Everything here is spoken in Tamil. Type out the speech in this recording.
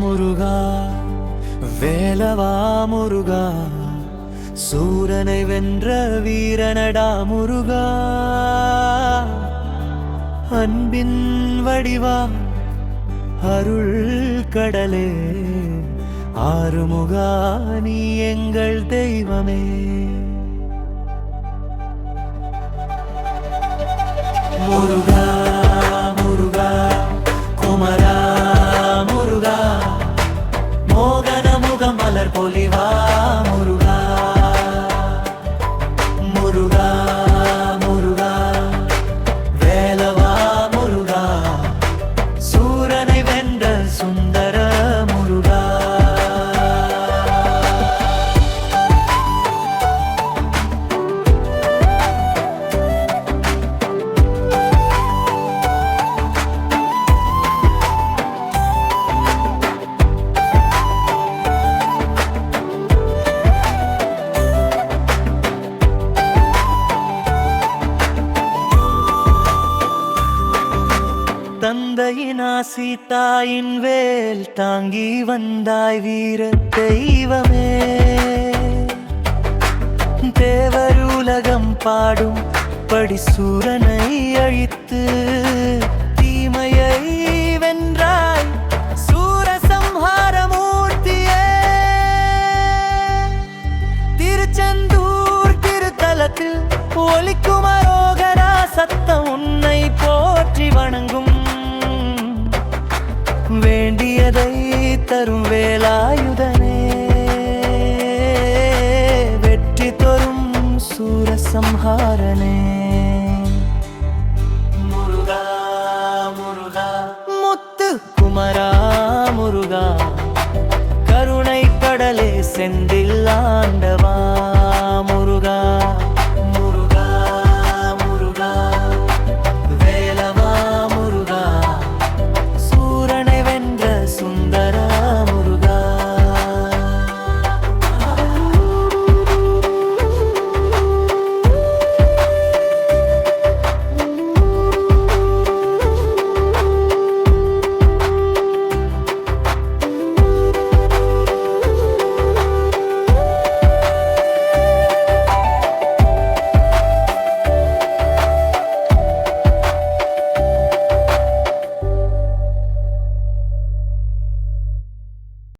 முருகா வேலவா முருகா சூரனை வென்ற வீரனடா முருகா. அன்பின் வடிவா அருள் கடலே ஆறுமுகா நீ எங்கள் தெய்வமே. மோகன முகம் மலர் பொலிவா முருகா. தந்தையின் ஆசி தாயின் வேல் தாங்கி வந்தாய் வீர தெய்வமே. தேவருலகம் பாடும் படி சூரனை அழித்து தீமையை வென்றாய் சூரசம்ஹாரமூர்த்தியே. திருச்செந்தூர் திருத்தலத்தில் ஒலிக்குமரோகரா சத்தம் உன்னை போற்றி வணங்கும் வேலாயுதனே வெற்றி தரும் சூரசம்ஹாரனே. முருகா முருகா முத்து குமரா முருகா கருணை கடலே செந்தே